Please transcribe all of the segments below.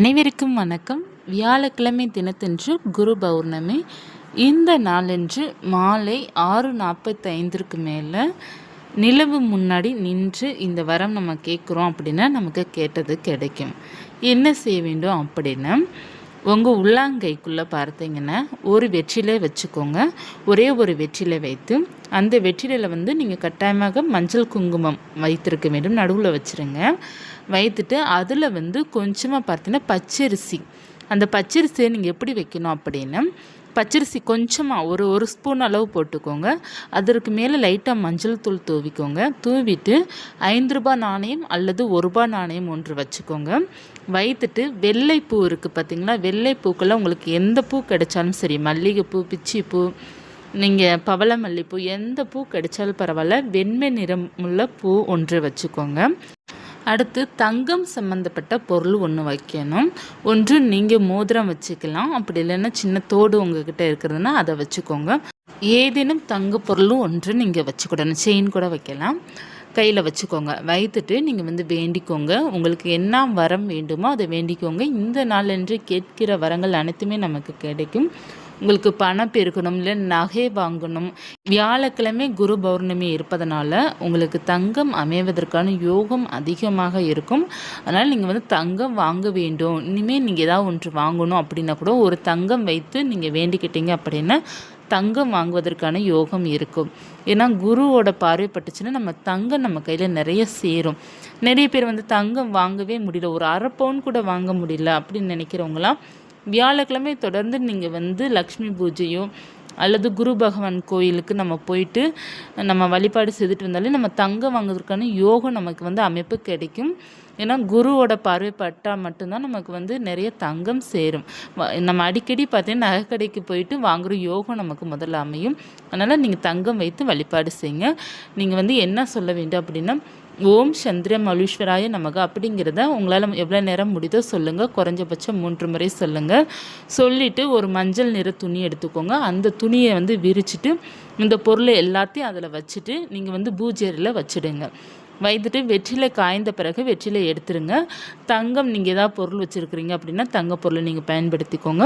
அனைவருக்கும் வணக்கம். வியாழக்கிழமை தினத்தன்று குரு பௌர்ணமி. இந்த நாளன்று மாலை ஆறு நாற்பத்தைந்திற்கு மேலே நிலவு முன்னாடி நின்று இந்த வரம் நம்ம கேட்குறோம் அப்படின்னா நமக்கு கேட்டது கிடைக்கும். என்ன செய்ய வேண்டும் அப்படின்னா உங்கள் உள்ளாங்கைக்குள்ளே பார்த்தீங்கன்னா ஒரு வெற்றிலை வச்சுக்கோங்க. ஒரே ஒரு வெற்றிலை வைத்து அந்த வெற்றிலையில் வந்து நீங்கள் கட்டாயமாக மஞ்சள் குங்குமம் வைத்திருக்க வேண்டும். நடுவில் வச்சுருங்க. வைத்துட்டு அதில் வந்து கொஞ்சமாக பார்த்தீங்கன்னா பச்சரிசி. அந்த பச்சரிசியை நீங்கள் எப்படி வைக்கணும் அப்படின்னா பச்சரிசி கொஞ்சமாக ஒரு ஒரு ஸ்பூன் அளவு போட்டுக்கோங்க. அதற்கு மேலே லைட்டாக மஞ்சள் தூள் தூவிக்கோங்க. தூவிட்டு ஐந்து ரூபாய் நாணயம் அல்லது ஒரு ரூபாய் நாணயம் ஒன்று வச்சுக்கோங்க. வைத்துட்டு வெள்ளைப்பூ இருக்குது பார்த்தீங்கன்னா வெள்ளைப்பூக்கெல்லாம் உங்களுக்கு எந்த பூ கிடைச்சாலும் சரி மல்லிகைப்பூ பிச்சிப்பூ நீங்கள் பவள மல்லிப்பூ எந்த பூ கிடைச்சாலும் பரவாயில்ல. வெண்மை நிறம் உள்ள பூ ஒன்று வச்சுக்கோங்க. அடுத்து தங்கம் சம்மந்தப்பட்ட பொருள் ஒன்று வைக்கணும். ஒன்று நீங்கள் மோதிரம் வச்சுக்கலாம். அப்படி இல்லைன்னா சின்ன தோடு உங்ககிட்ட இருக்கிறதுனா அதை வச்சுக்கோங்க. ஏதேனும் தங்க பொருளும் ஒன்று நீங்கள் வச்சுக்கிடணும். செயின் கூட வைக்கலாம். கையில் வச்சுக்கோங்க. வைத்துட்டு நீங்கள் வந்து வேண்டிக்கோங்க. உங்களுக்கு என்ன வரம் வேண்டுமோ அதை வேண்டிக்கோங்க. இந்த நாளன்று கேட்கிற வரங்கள் அனைத்துமே நமக்கு கிடைக்கும். உங்களுக்கு பணம் பெருக்கணும் இல்லை நகை வாங்கணும். வியாழக்கிழமை குரு பௌர்ணமி இருப்பதனால உங்களுக்கு தங்கம் அமைவதற்கான யோகம் அதிகமாக இருக்கும். அதனால் நீங்கள் வந்து தங்கம் வாங்க வேண்டும். இனிமேல் நீங்கள் ஏதாவது ஒன்று வாங்கணும் அப்படின்னா கூட ஒரு தங்கம் வைத்து நீங்கள் வேண்டிக்கிட்டீங்க அப்படின்னா தங்கம் வாங்குவதற்கான யோகம் இருக்கும். ஏன்னா குருவோட பார்வைப்பட்டுச்சுன்னா நம்ம தங்கம் நம்ம கையில் நிறைய சேரும். நிறைய பேர் வந்து தங்கம் வாங்கவே முடியல. ஒரு அரை பவுன் கூட வாங்க முடியல அப்படின்னு நினைக்கிறவங்களாம் வியாழக்கிழமை தொடர்ந்து நீங்கள் வந்து லக்ஷ்மி பூஜையோ அல்லது குரு பகவான் கோயிலுக்கு நம்ம போயிட்டு நம்ம வழிபாடு செய்துட்டு வந்தாலே நம்ம தங்கம் வாங்குறதுக்கான யோகம் நமக்கு வந்து அமைப்பு கிடைக்கும். ஏன்னா குருவோட பார்வை பட்டால் மட்டும்தான் நமக்கு வந்து நிறைய தங்கம் சேரும். நம்ம அடிக்கடி பார்த்தீங்கன்னா நகைக்கடைக்கு போயிட்டு வாங்குகிற யோகம் நமக்கு முதல்ல அமையும். அதனால் நீங்கள் தங்கம் வைத்து வழிபாடு செய்யுங்க. நீங்கள் வந்து என்ன சொல்ல வேண்டும் அப்படின்னா ஓம் சந்திர மலீஸ்வராய நமக. அப்படிங்கிறத உங்களால் எவ்வளோ நேரம் முடிதோ சொல்லுங்கள் குறைஞ்சபட்சம் மூன்று முறை சொல்லுங்கள் சொல்லிவிட்டு ஒரு மஞ்சள் நிற துணி எடுத்துக்கோங்க. அந்த துணியை வந்து விரிச்சிட்டு இந்த பொருளை எல்லாத்தையும் அதில் வச்சுட்டு நீங்கள் வந்து பூஜையில் வச்சுடுங்க. வைத்துட்டு வெற்றிலை காய்ந்த பிறகு வெற்றிலை எடுத்துருங்க. தங்கம் நீங்கள் ஏதாவது பொருள் வச்சுருக்கிறீங்க அப்படின்னா தங்க பொருளை நீங்கள் பயன்படுத்திக்கோங்க.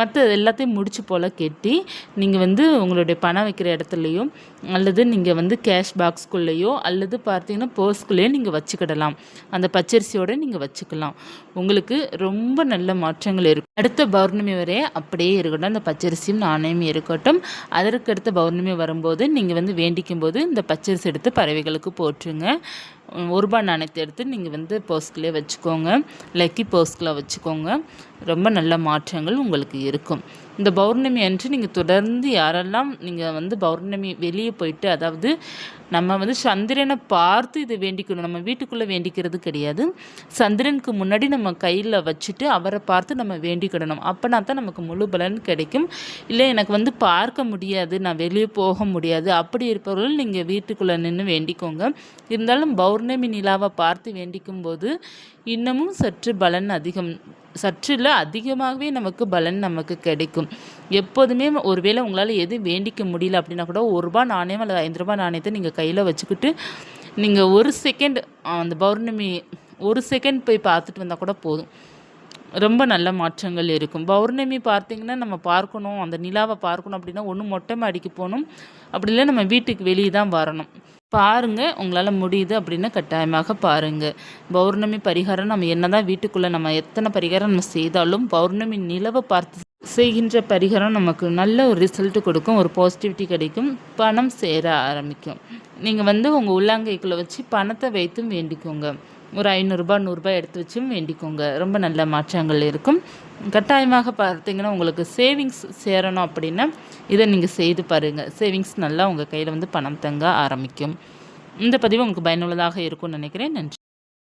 மற்ற எல்லாத்தையும் முடிச்சு போல் கெட்டி நீங்கள் வந்து உங்களுடைய பணம் வைக்கிற இடத்துலையோ அல்லது நீங்கள் வந்து கேஷ் பாக்ஸ்குள்ளேயோ அல்லது பார்த்தீங்கன்னா பர்ஸ்குள்ளேயோ நீங்கள் வச்சுக்கிடலாம். அந்த பச்சரிசியோடு நீங்கள் வச்சுக்கலாம். உங்களுக்கு ரொம்ப நல்ல மாற்றங்கள் இருக்கும். அடுத்த பௌர்ணமி வரைய அப்படியே இருக்கட்டும். அந்த பச்சரிசியும் நாணயம் இருக்கட்டும். அதற்கு அடுத்த பௌர்ணமி வரும்போது நீங்கள் வந்து வேண்டிக்கும் போது இந்த பச்சரிசி எடுத்து பறவைகளுக்கு போட்டுருங்க ஒரு ரூபாய் நாணயத்தை எடுத்து நீங்கள் வந்து போஸ்ட்லேயே வச்சுக்கோங்க. லக்கி போஸ்கில் வச்சுக்கோங்க. ரொம்ப நல்ல மாற்றங்கள் உங்களுக்கு இருக்கும். இந்த பௌர்ணமி அன்று நீங்கள் தொடர்ந்து யாரெல்லாம் நீங்கள் வந்து பௌர்ணமி வெளியே போயிட்டு அதாவது நம்ம வந்து சந்திரனை பார்த்து இதை வேண்டிக்கணும். நம்ம வீட்டுக்குள்ளே வேண்டிக்கிறது கிடையாது. சந்திரனுக்கு முன்னாடி நம்ம கையில் வச்சுட்டு அவரை பார்த்து நம்ம வேண்டிக்கிடணும் அப்போனா தான் நமக்கு முழு பலன் கிடைக்கும். இல்லை எனக்கு வந்து பார்க்க முடியாது நான் வெளியே போக முடியாது. அப்படி இருப்பவர்கள் நீங்கள் வீட்டுக்குள்ளே நின்று வேண்டிக்கோங்க. இருந்தாலும் பௌர்ணமி நிலாவை பார்த்து வேண்டிக்கும் போது இன்னமும் சற்று பலன் அதிகம். சற்றில் அதிகமாகவே நமக்கு பலன் நமக்கு கிடைக்கும். எப்போதுமே ஒருவேளை உங்களால் எது வேண்டிக்க முடியல அப்படின்னா கூட ஒரு ரூபா நாணயம் அல்லது ஐந்து ரூபா நாணயத்தை நீங்கள் கையில் வச்சுக்கிட்டு நீங்கள் ஒரு செகண்ட் அந்த பௌர்ணமி ஒரு செகண்ட் போய் பார்த்துட்டு வந்தால் கூட போதும். ரொம்ப நல்ல மாற்றங்கள் இருக்கும். பௌர்ணமி பார்த்திங்கன்னா நம்ம பார்க்கணும் அந்த நிலாவை பார்க்கணும் அப்படின்னா ஒன்று மொட்டை மாடிக்கு போகணும். அப்படி இல்லை நம்ம வீட்டுக்கு வெளியே தான் வரணும். பாருங்கள் உங்களால் முடியுது அப்படின்னு கட்டாயமாக பாருங்கள் பௌர்ணமி பரிகாரம் நம்ம என்ன தான் வீட்டுக்குள்ளே நம்ம எத்தனை பரிகாரம் நம்ம செய்தாலும் பௌர்ணமி நிலவை பார்த்து செய்கின்ற பரிகாரம் நமக்கு நல்ல ஒரு ரிசல்ட்டு கொடுக்கும் ஒரு பாசிட்டிவிட்டி கிடைக்கும் பணம் சேர ஆரம்பிக்கும். நீங்கள் வந்து உங்கள் உள்ளாங்கைக்குள்ளே வச்சு பணத்தை வைத்தும் வேண்டிக்கோங்க. ஒரு ஐநூறுரூபா நூறுரூபா எடுத்து வச்சும் வேண்டிக்கோங்க. ரொம்ப நல்ல மாற்றங்கள் இருக்கும். கட்டாயமாக பார்த்தீங்கன்னா உங்களுக்கு சேவிங்ஸ் சேரணும் அப்படின்னா இதை நீங்கள் செய்து பாருங்கள் சேவிங்ஸ் நல்லா உங்கள் கையில் வந்து பணம் தங்க ஆரம்பிக்கும். இந்த பதிவு உங்களுக்கு பயனுள்ளதாக இருக்கும்னு நினைக்கிறேன். நன்றி.